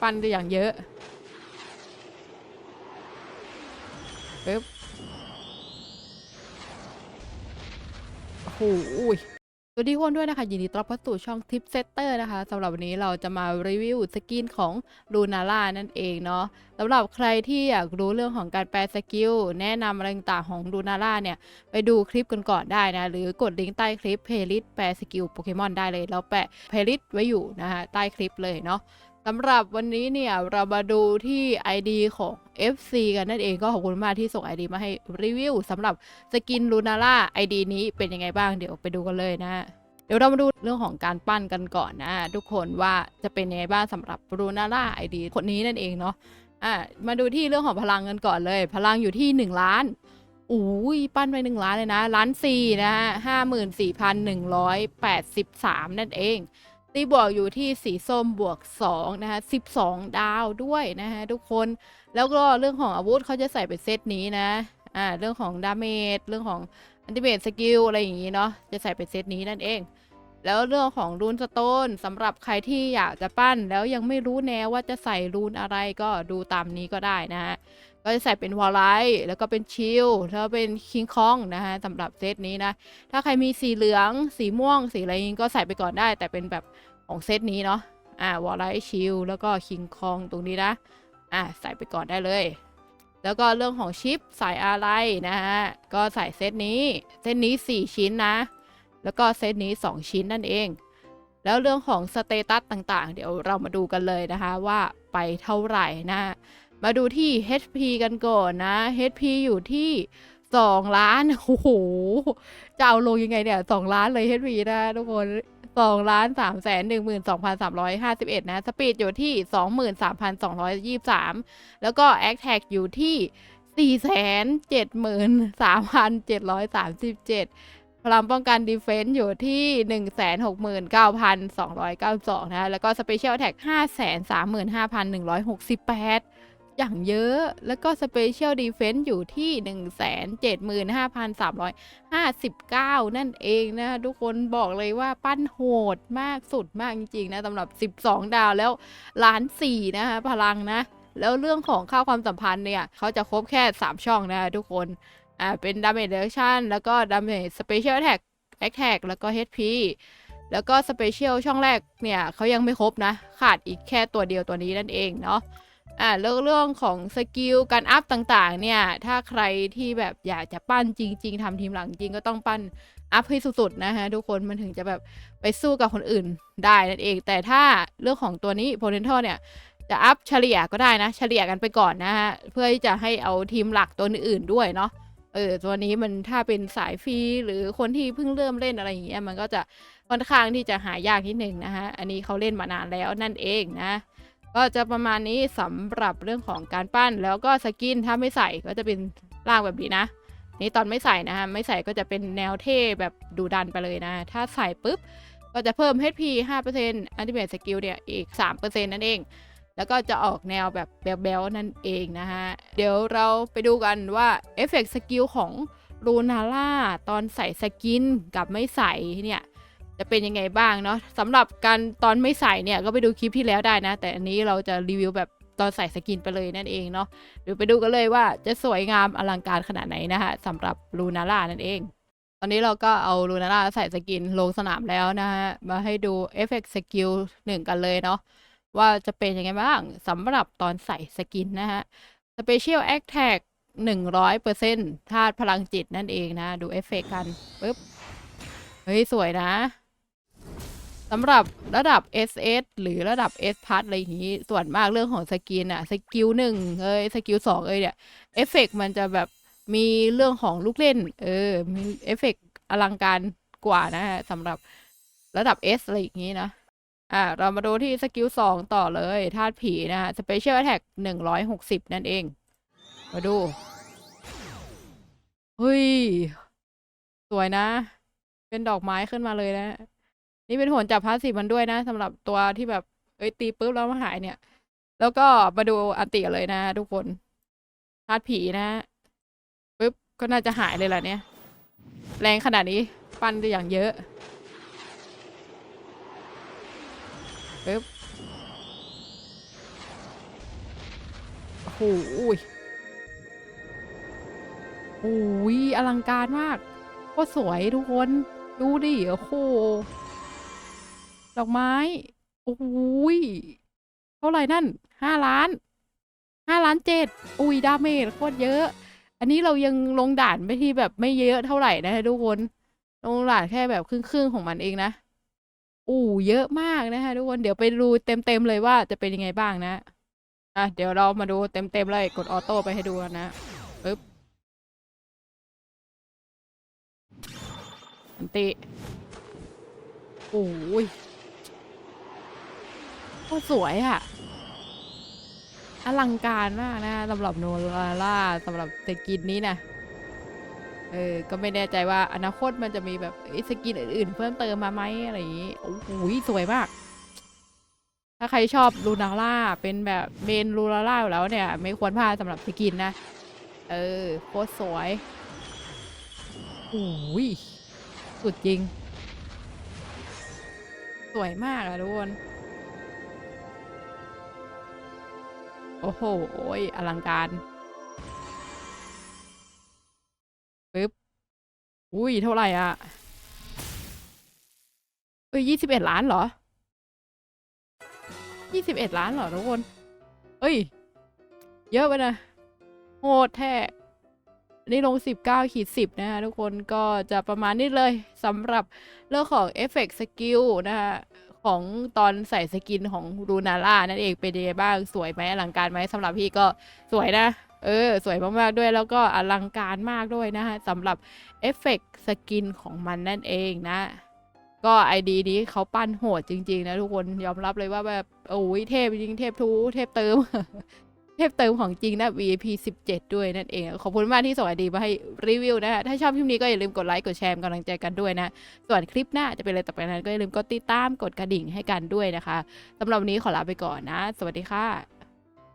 ปันได้อย่างเยอะปึ๊บโอ้โหสวัสดีทุกคนด้วยนะคะ ยินดีต้อนรับเข้าสู่ช่องทิปเซตเตอร์นะคะสำหรับวันนี้เราจะมารีวิวสกินของลูนาร่านั่นเองเนาะสำหรับใครที่อยากรู้เรื่องของการแปลสกิล แนะนำอะไรต่างๆของลูนาร่าเนี่ย ไปดูคลิปกันก่อนได้นะ หรือกดลิงก์ใต้คลิปเพลย์ลิสต์แปลสกิลโปเกมอนได้เลยแล้วแปะเพลย์ลิสต์ไว้อยู่นะคะใต้คลิปเลยเนาะ สำหรับวันนี้เนี่ยเรามาดูที่ ID ของ FC กันนั่นเองก็ขอบคุณมากที่ส่ง ID มาให้รีวิวสำหรับสกินลูนาร่า ID นี้เป็นยังไงบ้างเดี๋ยวไปดูกันเลยนะ เดี๋ยวเรามาดูเรื่องของการปั้นกันก่อนนะ ทุกคนว่าจะเป็นยังไงบ้างสำหรับรูนาร่าไอดีคนนี้นั่นเองเนาะอะมาดูที่เรื่องของพลังกันก่อนเลย พลังอยู่ที่ 1 ล้านอุ้ยปั้นไป1ล้านเลยนะล้านสี่นะห้าหมื่นสี่พันหนึ่งร้อยแปดสิบสามนั่นเอง ตีบวกอยู่ที่สีส้มบวก2นะคะ12 ดาวด้วยนะฮะทุกคนแล้วก็เรื่องของอาวุธเขาจะใส่เป็นเซตนี้นะอ่าเรื่องของดาเมจเรื่องของอันติเมตสกิลอะไรอย่างนี้เนาะจะใส่เป็นเซตนี้นั่นเอง แล้วเรื่องของรูนสโตนสำหรับใครที่อยากจะปั้น แล้วยังไม่รู้แนวว่าจะใส่รูนอะไรก็ดูตามนี้ก็ได้นะฮะ ก็จะใส่เป็นวอลไลท์แล้วก็เป็นชิลแล้วเป็นคิงคองนะฮะสำหรับเซตนี้นะ ถ้าใครมีสีเหลือง สีม่วง สีอะไรนี้ก็ใส่ไปก่อนได้ แต่เป็นแบบของเซตนี้เนาะ อ่าวอลไลท์ชิลแล้วก็คิงคองตรงนี้นะ อะใส่ไปก่อนได้เลย แล้วก็เรื่องของชิปใสายอะไรนะฮะ ก็ใส่เซตนี้ เซตนี้ 4 ชิ้นนะ แล้วก็เซตนี้ 2 ชิ้นนั่นเอง แล้วเรื่องของสเตตัสต่างๆ เดี๋ยวเรามาดูกันเลยนะคะว่าไปเท่าไหร่นะ มาดูที่ HP กันก่อนนะ HP อยู่ที่สองล้าน โอ้โห จะเอาลงยังไงเนี่ยสองล้านเลย HP นะทุกคนสองล้านสามแสนหนึ่งหมื่นสองพันสามร้อยห้าสิบเอ็ดนะ สปีดอยู่ที่สองหมื่นสามพันสองร้อยยี่สามแล้วก็แอคแท็กอยู่ที่สี่แสนเจ็ดหมื่นสามพันเจ็ดร้อยสามสิบเจ็ดพลังป้องกันดีเฟนซ์อยู่ที่ 169,292 นะ แล้วก็สเปเชียลแท็ก535,168 อย่างเยอะ แล้วก็สเปเชียลดีเฟน n ์อยู่ที่ 1 7 5 3 5 9 นั่นเองนะ ทุกคนบอกเลยว่าปั้นโหดมากสุดมากจริงๆนะสำหรับ 12 ดาวแล้วล้านสี่นะคะพลังนะ แล้วเรื่องของค่าความสัมพันธ์เนี่ยเขาจะครบแค่ 3 ช่องนะทุกคนอ่าเป็น Damage Reduction แล้วก็ Damage Special Attack Attack แล้วก็ HP แล้วก็ Special ช่องแรกเนี่ยเขายังไม่ครบนะ ขาดอีกแค่ตัวเดียวตัวนี้นั่นเองเนาะ อ่าเรื่องเรื่องของสกิลการอัพต่างๆ เนี่ย ถ้าใครที่แบบอยากจะปั้นจริง ๆทำทีมหลังจริงก็ต้องปั้นอัพให้สุดๆนะฮะทุกคนมันถึงจะแบบไปสู้กับคนอื่นได้นั่นเอง แต่ถ้าเรื่องของตัวนี้ potential เนี่ยจะอัพเฉลี่ยก็ได้นะ เฉลี่ยกันไปก่อนนะฮะเพื่อที่จะให้เอาทีมหลักตัวอื่นด้วยเนาะเออตัวนี้มันถ้าเป็นสายฟรีหรือคนที่เพิ่งเริ่มเล่นอะไรอย่างเงี้ยมันก็จะค่อนข้างที่จะหายากนิดหนึ่งนะฮะอันนี้เขาเล่นมานานแล้วนั่นเองนะ ก็จะประมาณนี้สำหรับเรื่องของการปั้นแล้วก็สกินถ้าไม่ใส่ก็จะเป็นร่างแบบนี้นะ นี่ตอนไม่ใส่นะฮะไม่ใส่ก็จะเป็นแนวเท่แบบดูดันไปเลยนะ ถ้าใส่ปุ๊บก็จะเพิ่ม HP 5% Ultimate Skill เนี่ยอีก 3%นั่นเอง แล้วก็จะออกแนวแบบแบลๆนั่นเองนะฮะ เดี๋ยวเราไปดูกันว่าเอฟเฟกต์สกิลของลูนาร่าตอนใส่สกินกับไม่ใส่เนี่ย จะเป็นยังไงบ้างเนาะสำหรับการตอนไม่ใส่เนี่ยก็ไปดูคลิปที่แล้วได้นะ แต่อันนี้เราจะรีวิวแบบตอนใส่สกินไปเลยนั่นเองเนาะเดี๋ยวไปดูกันเลยว่าจะสวยงามอลังการขนาดไหนนะคะสำหรับลูนาร่านั่นเอง ตอนนี้เราก็เอาลูนาร่าใส่สกินลงสนามแล้วนะฮะมาให้ดูเอฟเฟกต์สกิลหนึ่งกันเลยเนาะว่าจะเป็นยังไงบ้างสำหรับตอนใส่สกินนะฮะ Special Attack 100%ธาตุพลังจิตนั่นเองนะ ดูเอฟเฟกต์กันปึ๊บ เฮ้ย สวยนะ สำหรับระดับ SS หรือระดับ S พัทอะไรอย่างนี้ ส่วนมากเรื่องของสกินอะสกิลหนึ่งเอ้ยสกิลสองเอ้ยเนี่ยเอฟเฟกต์มันจะแบบมีเรื่องของลูกเล่น เออ มีเอฟเฟกต์อลังการกว่านะฮะสำหรับระดับ S อะไรอย่างนี้นะ อ่า เรามาดูที่สกิลสองต่อเลยธาตุผีนะฮะ Special Attack หนึ่งร้อยหกสิบนั่นเอง มาดู เฮ้ย สวยนะ เป็นดอกไม้ขึ้นมาเลยนะ นี่เป็นผลจากพาสซีฟมันด้วยนะสำหรับตัวที่แบบเอ้ยตีปุ๊บแล้วมาหายเนี่ย แล้วก็มาดูอันติเลยนะ ทุกคนธาตุผีนะปุ๊บก็น่าจะหายเลยแหละเนี่ย แรงขนาดนี้ปั้นได้อย่างเยอะปุ๊บหอุ้ยโอ้ยอลังการมากโคตรสวยทุกคน ดูดิ โอ้โห ดอกไม้ โอ้ยเท่าไหร่นั่นห้าล้านห้าล้านเจ็ดอุ้ยดาเมจโคตรเยอะ อันนี้เรายังลงด่านไปที่แบบไม่เยอะเท่าไหร่นะทุกคน ลงด่านแค่แบบครึ่งๆของมันเองนะอู้เยอะมากนะคะทุกคนเดี๋ยวไปดูเต็มๆเลยว่าจะเป็นยังไงบ้างนะอะเดี๋ยวเรามาดูเต็มๆเลยกดออโต้ไปให้ดูนะปึ๊บอันติโอ้ย ตรสวยอะอลังการมากนะสำหรับโนราล่าสำหรับสกินนี้นะเออ ก็ไม่แน่ใจว่าอนาคตมันจะมีแบบสกินอื่นๆ เพิ่มเติมมาไหมอะไรอย่างงี้ โอ้โหสวยมาก ถ้าใครชอบลูนาร่าเป็นแบบเมนลูนาร่าแล้วเนี่ย ไม่ควรพลาดสำหรับสกินนะ เออโคตรสวยโอ้ยสุดจริง สวยมากอะทุกคน โอ้โหโอ้ยอลังการปึ๊บ อุ้ย เท่าไหร่อะ เอ้ยยี่สิบเอ็ดล้านเหรอยี่สิบเอ็ดล้านเหรอทุกคน เอ้ย เยอะไปนะโหดแท้นนี้ลง 19ขีด10 นะคะทุกคนก็จะประมาณนี้เลยสำหรับเรื่องของเอฟเฟกต์สกิลนะคะ ของตอนใส่สกินของรูนาร่านั่นเองเป็นยังไงบ้างสวยไหมอลังการไหมสำหรับพี่ก็สวยนะ เออ สวยมากๆด้วยแล้วก็อลังการมากด้วยนะคะสำหรับเอฟเฟกต์สกินของมันนั่นเองนะก็ไอดีนี้เขาปั้นโหดจริง ๆ นะทุกคนยอมรับเลยว่าแบบโอ้ยเทพจริงเทพทูเทพเติม ทพเติมของจริงนะ VIP 17 ด้วยนั่นเอง ขอบคุณมากที่ส่งไอดีมาให้รีวิวนะฮะ ถ้าชอบคลิปนี้ก็อย่าลืมกดไลค์ กดแชร์กำลังใจกันด้วยนะ ส่วนคลิปหน้าจะเป็นอะไรต่อไปนั้นก็อย่าลืมกดติดตาม กดกระดิ่งให้กันด้วยนะคะสำหรับวันนี้ขอลาไปก่อนนะ สวัสดีค่ะ